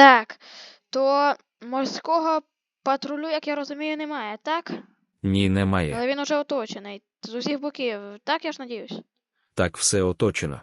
Так, то морського патрулю, як я розумію, немає, так? Ні, немає. Але він уже оточений. З усіх боків, так я ж надіюсь? Так все оточено.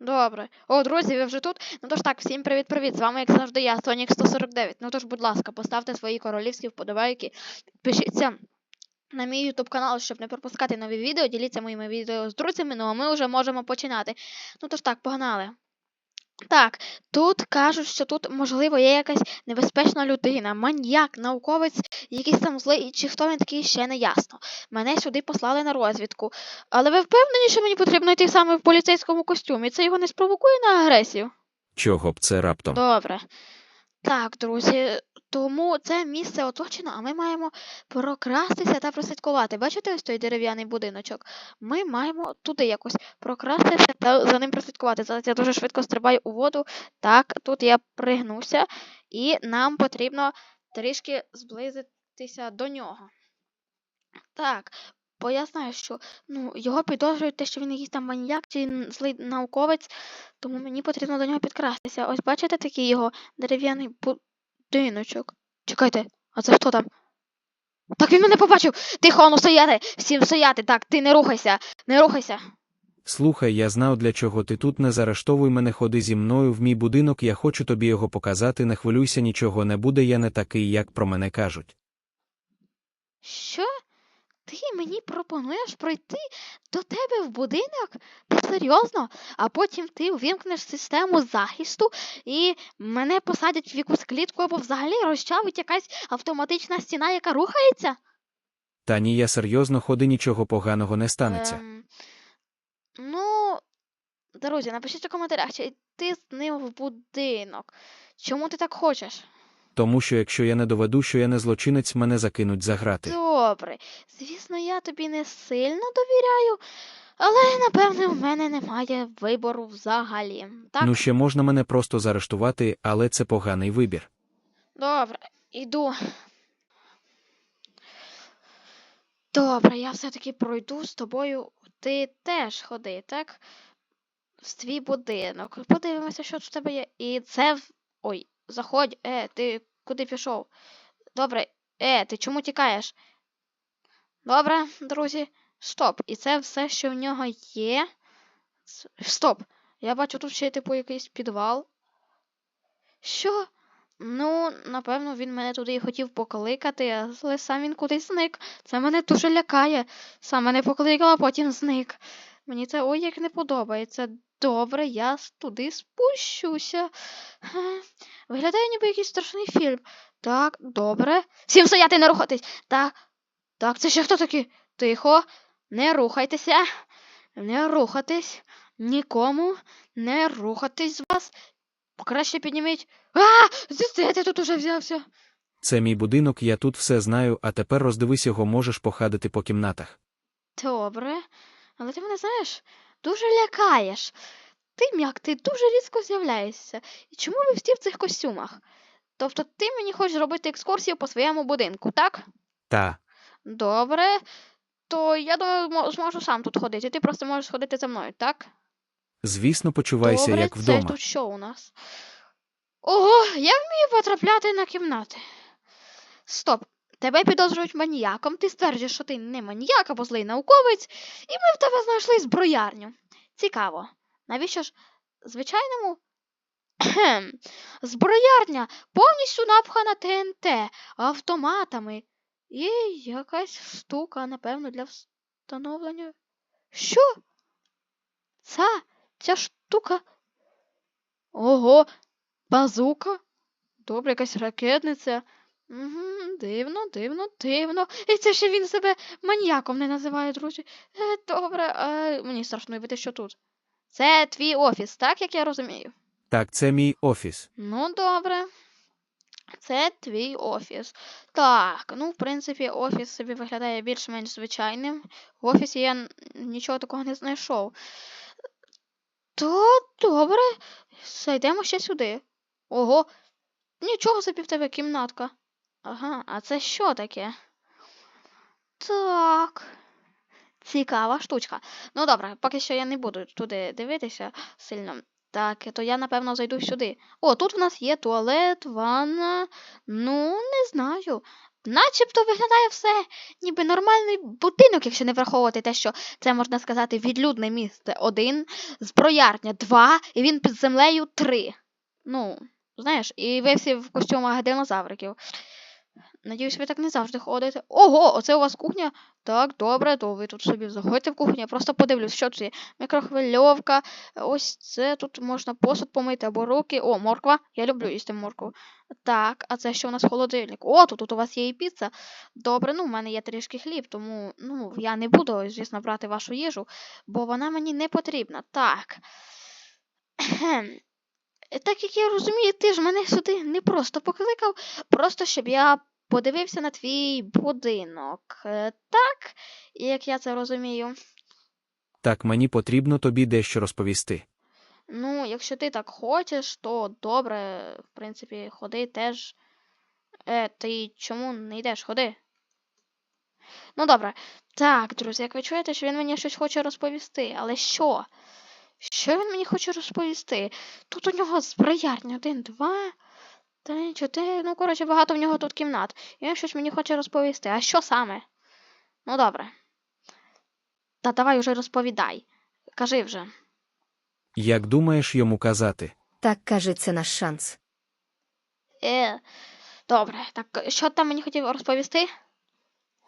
Добре. О, друзі, ви вже тут? Ну тож так, всім привіт-привіт. З вами, як завжди, я, Сонік 149. Ну тож, будь ласка, поставте свої королівські вподобайки. Підпишіться на мій YouTube канал, щоб не пропускати нові відео. Діліться моїми відео з друзями, ну а ми вже можемо починати. Ну тож так, погнали. Так, тут кажуть, що тут, можливо, є якась небезпечна людина, маньяк, науковець, якийсь там злий, чи хто він такий, ще не ясно. Мене сюди послали на розвідку. Але ви впевнені, що мені потрібно йти саме в поліцейському костюмі? Це його не спровокує на агресію? Чого б це раптом? Добре. Так, друзі, тому це місце оточено, а ми маємо прокрастися та прослідкувати. Бачите ось той дерев'яний будиночок? Ми маємо туди якось прокрастися та за ним прослідкувати. Зараз я дуже швидко стрибаю у воду. Так, тут я пригнуся, і нам потрібно трішки зблизитися до нього. Так, бо я знаю, що ну, його підозрюють те, що він якийсь там маніяк чи злий науковець, тому мені потрібно до нього підкрастися. Ось бачите такий його дерев'яний будиночок. Чекайте, а це хто там? Так він мене побачив! Тихо, ну стояти! Всім стояти! Так, ти не рухайся, не рухайся. Слухай, я знав, для чого ти тут не заарештовуй мене, ходи зі мною в мій будинок, я хочу тобі його показати, не хвилюйся, нічого не буде, я не такий, як про мене кажуть. Що? Ти мені пропонуєш пройти до тебе в будинок? Ти серйозно? А потім ти увімкнеш систему захисту і мене посадять в якусь клітку або взагалі розчавить якась автоматична стіна, яка рухається? Та ні, я серйозно, ходи, нічого поганого не станеться. Ем, ну, друзі, напишіть у коментарях, чи йти з ним в будинок. Чому ти так хочеш? Тому що якщо я не доведу, що я не злочинець, мене закинуть за грати. Добре. Звісно, я тобі не сильно довіряю, але напевне в мене немає вибору взагалі. Так? Ну ще можна мене просто заарештувати, але це поганий вибір. Добре, іду. Добре, я все-таки пройду з тобою. Ти теж ходи, так? В твій будинок. Подивимося, що тут в тебе є. І це. Ой, заходь. Е, ти куди пішов? Добре, е, ти чому тікаєш? Добре, друзі. Стоп. І це все, що в нього є. Стоп. Я бачу тут ще, типу, якийсь підвал. Що? Ну, напевно, він мене туди і хотів покликати, але сам він кудись зник. Це мене дуже лякає. Сам мене покликав, а потім зник. Мені це ой як не подобається. Добре, я туди спущуся. Виглядає ніби якийсь страшний фільм. Так, добре. Всім стояти, не рухатись. Так, так, це ще хто такий? Тихо, не рухайтеся. Не рухатись. Нікому не рухатись з вас. Краще підніміть. А! Де ти тут уже взявся? Це мій будинок, я тут все знаю, а тепер роздивись його, можеш походити по кімнатах. Добре. Але ти мене знаєш, дуже лякаєш. Ти м'як, ти дуже різко з'являєшся. І чому ви всі в цих костюмах? Тобто ти мені хочеш робити екскурсію по своєму будинку, так? Та, Добре. То я думаю, зможу сам тут ходити. Ти просто можеш ходити за мною, так? звісно, почувайся Добре, як це вдома. тут що у нас? Ого, я вмію потрапляти на кімнати. Стоп. Тебе підозрюють маніяком, ти стверджуєш, що ти не маніяк або злий науковець, і ми в тебе знайшли зброярню. Цікаво. Навіщо ж звичайному? Зброярня повністю напхана ТНТ, автоматами і якась штука, напевно, для встановлення. Що? Ця, ця штука. Ого, базука? Добре, якась ракетниця. Угу, дивно, дивно, дивно. І це ще він себе маніяком не називає, друзі. Е, добре, а мені страшно уявити, що тут. Це твій офіс, так як я розумію? Так, це мій офіс. Ну, добре. Це твій офіс. Так, ну, в принципі, офіс собі виглядає більш-менш звичайним. В офісі я нічого такого не знайшов. То добре, зайдемо ще сюди. Ого, нічого собі в тебе кімнатка. Ага, а це що таке? Так. Цікава штучка. Ну добре, поки що я не буду туди дивитися сильно. Так, то я, напевно, зайду сюди. О, тут в нас є туалет, ванна. Ну, не знаю. Начебто виглядає все, ніби нормальний будинок, якщо не враховувати те, що це можна сказати відлюдне місце один, зброярня два, і він під землею три. Ну, знаєш, і ви всі в костюмах динозавриків. Надіюсь, ви так не завжди ходите. Ого, оце у вас кухня? Так, добре, то ви тут собі заходьте в кухню, я просто подивлюсь, що це є. Мікрохвильовка, ось це тут можна посуд помити або руки. О, морква. Я люблю їсти моркву. Так, а це що у нас в холодильнику? О, тут, тут у вас є і піца. Добре, ну в мене є трішки хліб, тому ну, я не буду, звісно, брати вашу їжу, бо вона мені не потрібна. Так. Так як я розумію, ти ж мене сюди не просто покликав, просто щоб я подивився на твій будинок. Е, Так, як я це розумію. Так, мені потрібно тобі дещо розповісти. Ну, якщо ти так хочеш, то добре, в принципі, ходи теж. Е, ти чому не йдеш? Ходи. Ну, добре. Так, друзі, як ви чуєте, що він мені щось хоче розповісти, але що? Що він мені хоче розповісти? Тут у нього зброярня один, два, три, чотири. Ну, коротше, багато в нього тут кімнат. І він щось мені хоче розповісти. А що саме? Ну, добре. Та давай уже розповідай. Кажи вже. Як думаєш йому казати? Так каже, це наш шанс. Е, добре, так що там мені хотів розповісти?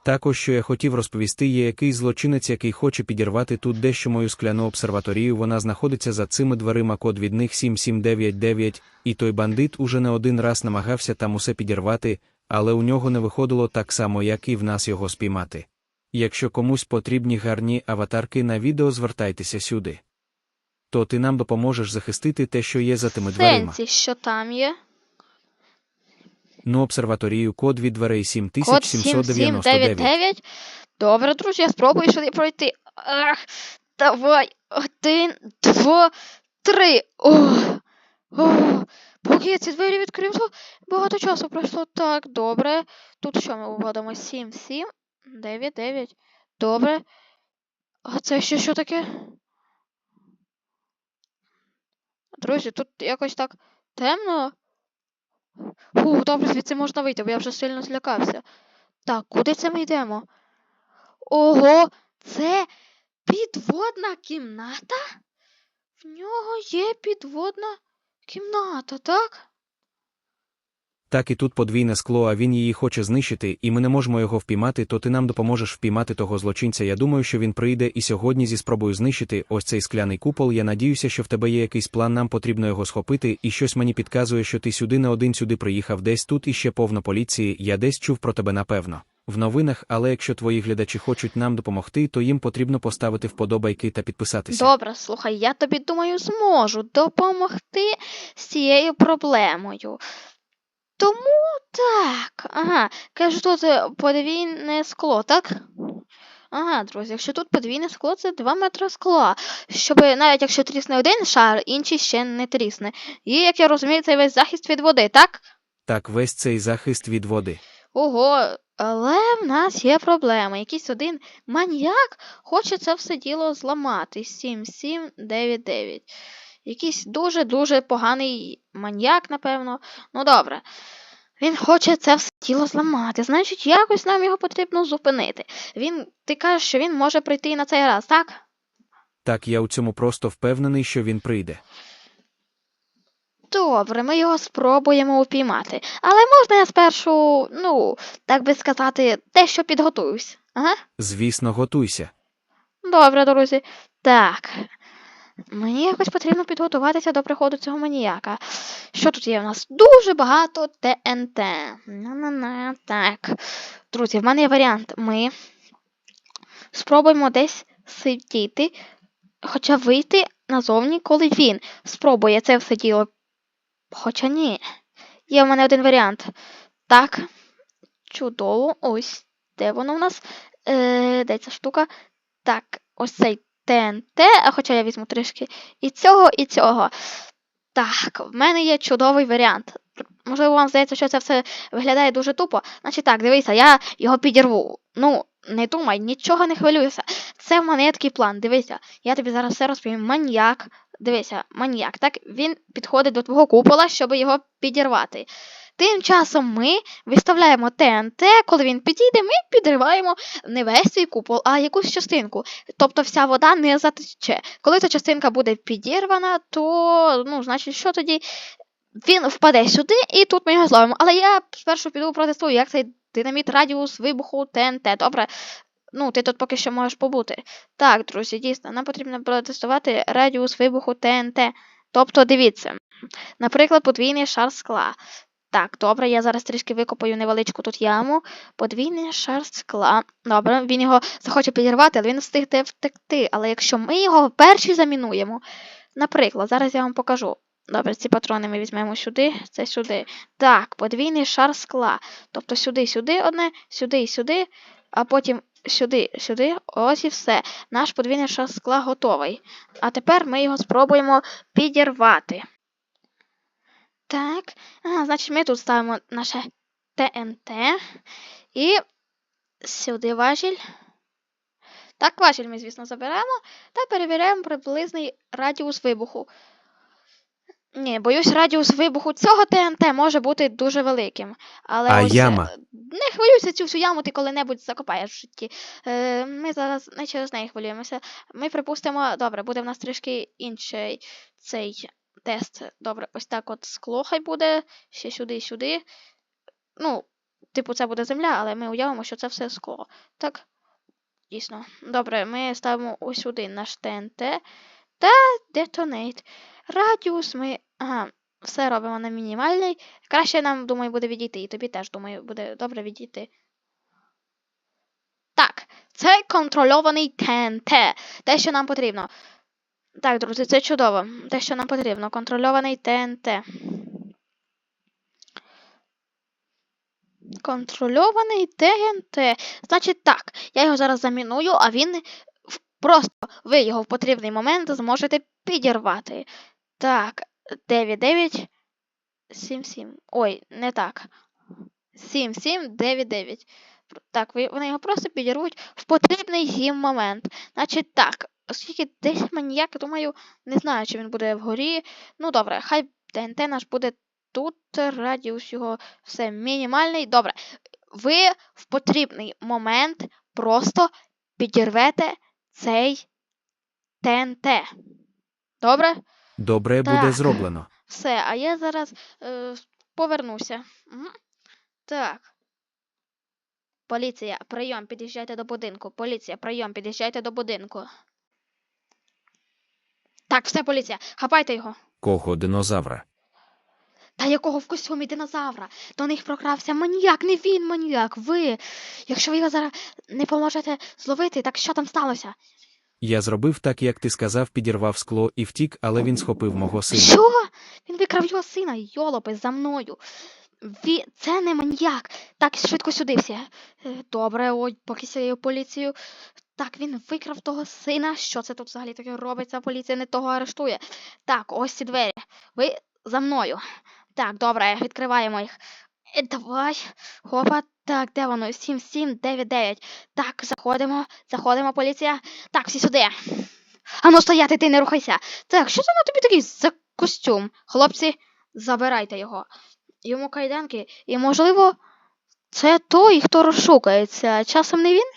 Також, що я хотів розповісти, є якийсь злочинець, який хоче підірвати тут дещо мою скляну обсерваторію. Вона знаходиться за цими дверима, код від них 7799, і той бандит уже не один раз намагався там усе підірвати, але у нього не виходило так само, як і в нас його спіймати. Якщо комусь потрібні гарні аватарки на відео, звертайтеся сюди. То ти нам допоможеш захистити те, що є за тими. Сенсі, що там є? Ну, обсерваторію код від дверей Код 7799. 7799. Добре, друзі, я спробую сюди пройти. Ах, давай. Один, два, три. Ох. Ох. Поки я ці двері відкрив, то багато часу пройшло. Так, добре. Тут що ми вводимо? 7, 7, 9, 9. Добре. А це ще що таке? Друзі, тут якось так темно. Фу, добре, звідси можна вийти, бо я вже сильно злякався. Так, куди це ми йдемо? Ого, це підводна кімната? В нього є підводна кімната, так? Так і тут подвійне скло, а він її хоче знищити, і ми не можемо його впіймати, то ти нам допоможеш впіймати того злочинця. Я думаю, що він прийде і сьогодні зі спробою знищити ось цей скляний купол. Я надіюся, що в тебе є якийсь план, нам потрібно його схопити, і щось мені підказує, що ти сюди не один сюди приїхав, десь тут іще повно поліції, я десь чув про тебе напевно. В новинах, але якщо твої глядачі хочуть нам допомогти, то їм потрібно поставити вподобайки та підписатися. Добре, слухай, я тобі думаю, зможу допомогти з цією проблемою. Тому так. Ага, кажу, тут е, подвійне скло, так? Ага, друзі, якщо тут подвійне скло, це 2 метри скла. Щоб навіть якщо трісне один шар, інший ще не трісне. І, як я розумію, це весь захист від води, так? Так, весь цей захист від води. Ого, але в нас є проблема. Якийсь один маньяк хоче це все діло зламати. 7799. Якийсь дуже-дуже поганий маньяк, напевно. Ну добре. Він хоче це все діло зламати. Значить, якось нам його потрібно зупинити. Він, ти кажеш, що він може прийти і на цей раз, так? Так, я у цьому просто впевнений, що він прийде. Добре, ми його спробуємо упіймати. Але можна я спершу, ну, так би сказати, дещо підготуюсь. Ага. Звісно, готуйся. Добре, друзі. Так. Мені якось потрібно підготуватися до приходу цього маніяка. Що тут є у нас? Дуже багато ТНТ. На-на-на. Так. Друзі, в мене є варіант. Ми спробуємо десь сидіти, хоча вийти назовні, коли він спробує це все діло. Хоча ні. Є в мене один варіант. Так. Чудово. Ось. Де воно в нас? Е, де ця штука? Так, ось цей ТНТ, а хоча я візьму трішки і цього, і цього. Так, в мене є чудовий варіант. Можливо, вам здається, що це все виглядає дуже тупо. Значить так, дивися, я його підірву. Ну, не думай, нічого не хвилюйся. Це в мене є такий план. Дивися, я тобі зараз все розповім. Маньяк Дивися, маніяк, так? Він підходить до твого купола, щоб його підірвати. Тим часом ми виставляємо ТНТ, коли він підійде, ми підриваємо не весь свій купол, а якусь частинку. Тобто вся вода не затече. Коли ця частинка буде підірвана, то ну, значить, що тоді? Він впаде сюди, і тут ми його зловимо. Але я спершу піду протестую, як цей динаміт радіус вибуху ТНТ. Добре. Ну, ти тут поки що можеш побути. Так, друзі, дійсно, нам потрібно протестувати радіус вибуху ТНТ. Тобто, дивіться, наприклад, подвійний шар скла. Так, добре, я зараз трішки викопаю невеличку тут яму. Подвійний шар скла. Добре, він його захоче підірвати, але він встигне втекти. Але якщо ми його перші замінуємо, наприклад, зараз я вам покажу. Добре, ці патрони ми візьмемо сюди, це сюди. Так, подвійний шар скла. Тобто сюди, сюди одне, сюди і сюди, а потім сюди, сюди. Ось і все. Наш подвійний шар скла готовий. А тепер ми його спробуємо підірвати. Так, а, значить, ми тут ставимо наше ТНТ і сюди важіль. Так, важіль ми, звісно, заберемо та перевіряємо приблизний радіус вибуху. Ні, боюсь, радіус вибуху цього ТНТ може бути дуже великим. Але А ось, е, яма? не хвилюйся, цю всю яму ти коли-небудь закопаєш в житті. Е, ми зараз не через неї хвилюємося. Ми припустимо, добре, буде в нас трішки інший цей тест. Добре, ось так от скло хай буде, ще сюди і сюди. Ну, типу, це буде земля, але ми уявимо, що це все скло. Так? Дійсно. Добре, ми ставимо ось сюди наш ТНТ та детонейт. Радіус ми. Ага, все робимо на мінімальний. Краще нам, думаю, буде відійти. І тобі теж, думаю, буде добре відійти. Так, це контрольований ТНТ. Те, що нам потрібно. Так, друзі, це чудово. Те, що нам потрібно. Контрольований ТНТ. Контрольований ТНТ. Значить так, я його зараз заміную, а він просто ви його в потрібний момент зможете підірвати. Так, 99 77. Ой, не так. 7799. Так, вони його просто підірвуть в потрібний їм момент. Значить так, оскільки десь маніяк, думаю, не знаю, чи він буде вгорі. Ну добре, хай ТНТ наш буде тут, радіус його все мінімальний. Добре. Ви в потрібний момент просто підірвете цей ТНТ. Добре? Добре буде зроблено. Все, а я зараз е, повернуся. Мгм. Так. Поліція, прийом, під'їжджайте до будинку. Поліція, прийом, під'їжджайте до будинку. Так, все, поліція, хапайте його. Кого динозавра? Та якого в костюмі динозавра? До них прокрався маніяк, не він маніяк, ви. Якщо ви його зараз не поможете зловити, так що там сталося? Я зробив так, як ти сказав, підірвав скло і втік, але він схопив мого сина. Що? Він викрав його сина, йолопи, за мною. Ві... Це не маньяк. Так, швидко сюди всі. Е, Добре, ой, поки сяю поліцію. Так, він викрав того сина. Що це тут взагалі таке робиться? Поліція не того арештує. Так, ось ці двері. Ви за мною. Так, добре, відкриваємо їх. Е, Давай. Хопа. Так, де воно? 7799. Так, заходимо. Заходимо, поліція. Так, всі сюди. Ану стояти, ти не рухайся. Так, що це на тобі такий за костюм? Хлопці, забирайте його. Йому кайданки, і, можливо, це той, хто розшукається. Часом не він?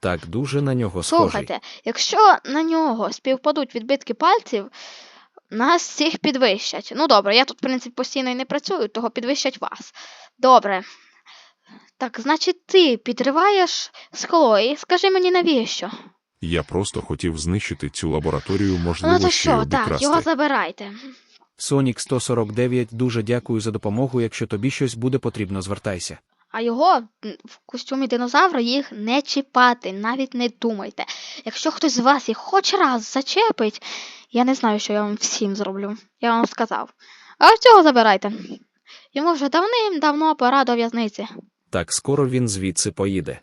Так дуже на нього схожий. Слухайте, якщо на нього співпадуть відбитки пальців, нас всіх підвищать. Ну добре, я тут, в принципі, постійно і не працюю, того підвищать вас. Добре. Так, значить, ти підриваєш скло і скажи мені навіщо? Я просто хотів знищити цю лабораторію, Ну можливо, то ще й що, так, його забирайте. Сонік 149, дуже дякую за допомогу. Якщо тобі щось буде потрібно, звертайся. А його в костюмі динозавра їх не чіпати, навіть не думайте. Якщо хтось з вас їх хоч раз зачепить, я не знаю, що я вам всім зроблю. Я вам сказав. А цього забирайте. Йому вже давним-давно пора до в'язниці. Так скоро він звідси поїде.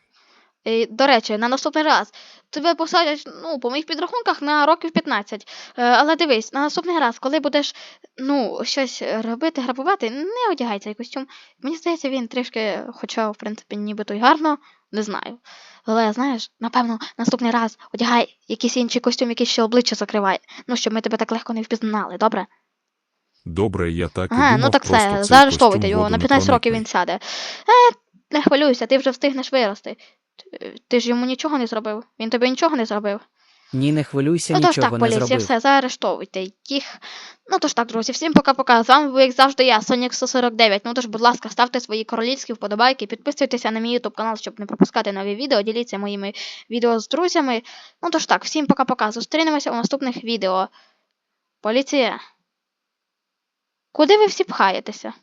І, до речі, на наступний раз тебе посадять, ну, по моїх підрахунках, на років 15. Е, але дивись, на наступний раз, коли будеш ну, щось робити, грабувати, не одягай цей костюм. Мені здається, він трішки, хоча, в принципі, нібито й гарно, не знаю. Але знаєш, напевно, наступний раз одягай якийсь інший костюм, який ще обличчя закриває. Ну, щоб ми тебе так легко не впізнали, добре? Добре, я так і Ага, думав, ну так просто все, цей заарештовуйте його, на воду не 15 років він сяде. Е, не хвилюйся, ти вже встигнеш вирости. Ти, ж йому нічого не зробив. Він тобі нічого не зробив. Ні, не хвилюйся, ну тож нічого так, не поліція, зробив. все, заарештовуйте їх. Ну тож так, друзі, всім пока-пока. З вами був, як завжди, я, Сонік 149. Ну тож, будь ласка, ставте свої королівські вподобайки, підписуйтеся на мій YouTube канал, щоб не пропускати нові відео, діліться моїми відео з друзями. Ну тож так, всім пока-пока. Зустрінемося у наступних відео. Поліція. Куди ви всі пхаєтеся?